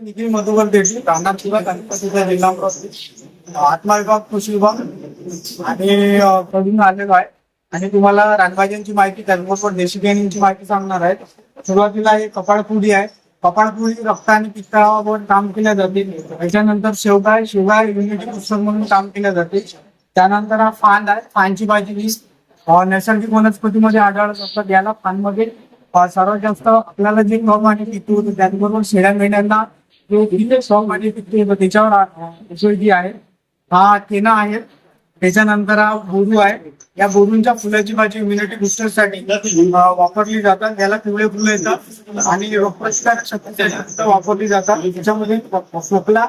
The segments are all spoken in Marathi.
निखिल मधुकर देशमुख राहणार किंवा गणपतीचा जिल्हा आत्मा विभाग कृषी विभाग आणि अ, कडून आलेलो आहे. आणि तुम्हाला रानभाज्यांची माहिती त्याचबरोबर देशी बियाण्यांची माहिती सांगणार आहे. सुरुवातीला हे कपाळपुडी आहे. कपाळपुडी रक्त आणि पित्तावर काम केल्या जाते. त्याच्यानंतर शेवगा शेवगाय शेवगा इम्युनिटी म्हणून काम केल्या जाते. त्यानंतर हा फांद आहे. फांदची भाजी ही नैसर्गिक वनस्पतीमध्ये आढळत असतात. याला फांदमध्ये सर्वात जास्त आपल्याला जे कम आणि पितू होतं त्याचबरोबर शेळ्या मेंढ्यांना सॉन्ग सॉम आणि त्याच्यावर जी आहे हा केना आहे. त्याच्यानंतर हा बोरू आहे. या बोरूंच्या फुलाची भाजी इम्युनिटी बुस्टरसाठी वापरली जातात. याला पिवळे फुलं येतात आणि रोगप्रतिकार वापरली जातात. त्याच्यामध्ये खोकला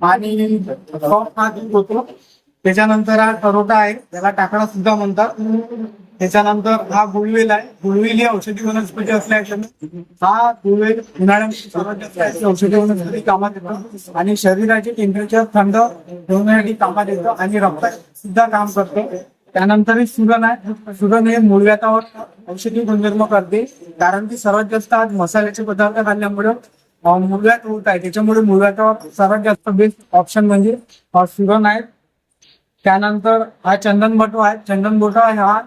आणि cough हा दूर होतो. त्याच्यानंतर हा करोटा आहे. त्याला टाकडा सुद्धा म्हणतात. त्याच्यानंतर हा गुळवेल आहे. गुळवेल ही औषधी वनस्पती असल्याने हा गुळवेल उन्हाळ्यामध्ये सर्वात जास्त औषधी वनस्पती कामात येतो. आणि शरीराचे टेम्परेचर थंड ठेवण्यासाठी कामात येतं. आणि रक्त सुद्धा काम करतो. त्यानंतर सुरण आहे. सुरण हे मूळव्यातावर औषधी गुणधर्म करते. कारण की सर्वात जास्त आज मसाल्याचे पदार्थ खाल्ल्यामुळे मूळव्यात होत आहे. त्याच्यामुळे मूळव्यातावर सर्वात जास्त बेस्ट ऑप्शन म्हणजे सुरण आहे. त्यानंतर हा चंदन बटवा आहे. चंदन बटवा हा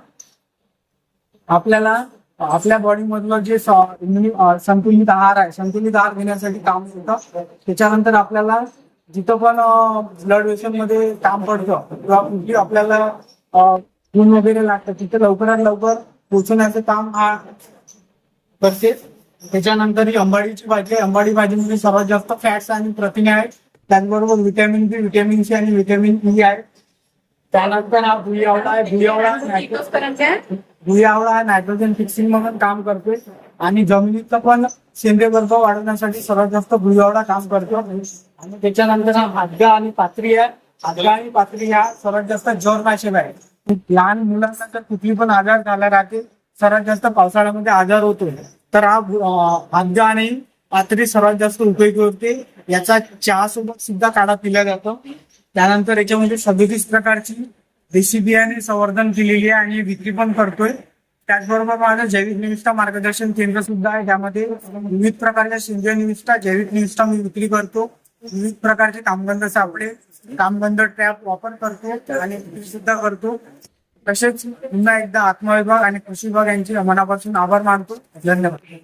आपल्याला आपल्या बॉडी मधलं जे संतुलित आहार आहे संतुलित आहार घेण्यासाठी काम होतं त्याच्यानंतर आपल्याला जिथं पण ब्लड वेशनमध्ये काम पडतं किंवा आपल्याला खून वगैरे लागतं तिथे लवकरात लवकर पोहोचवण्याचं काम हा करते. त्याच्यानंतर ही अंबाडीची भाजी आहे. अंबाडी भाजीमध्ये सर्वात जास्त फॅट्स आणि प्रथिने आहेत त्याचबरोबर व्हिटॅमिन बी व्हिटॅमिन सी आणि व्हिटॅमिन ई e आहे. त्यानंतर हा भुई आवळा हा नायट्रोजन फिक्सिंग म्हणून काम करतोय. आणि जमिनीचं पण सेंद्रिय गर्भ वाढवण्यासाठी सर्वात जास्त भुई आवळा काम करतो आणि त्याच्यानंतर हा हादगा आणि पात्री आहे. हादगा आणि पात्री हा सर्वात जास्त जरनाशक आहे. लहान मुलांना जर कुठली पण आजार झाला राहते सर्वात जास्त पावसाळ्यामध्ये आजार होतो तर हा हादगा आणि पात्री सर्वात जास्त उपयोगी होते. याचा चहा सोबत सुद्धा काढा पिला जातो. त्यानंतर याच्यामध्ये सदोतीस प्रकारची देशी बियाणे संवर्धन केलेली आहे आणि विक्री पण करतोय. त्याचबरोबर माझं जैविक निविष्ठा मार्गदर्शन केंद्र सुद्धा आहे. त्यामध्ये विविध प्रकारच्या सेंद्रिय निविष्ठा जैविक निविष्ठा मी विक्री करतो. विविध प्रकारचे कामगंध सापडे. कामगंध ट्रॅप वापर करतो आणि विक्री सुद्धा करतो. तसेच पुन्हा एकदा आत्मविभाग आणि कृषी विभाग यांचे मनापासून आभार मानतो. धन्यवाद.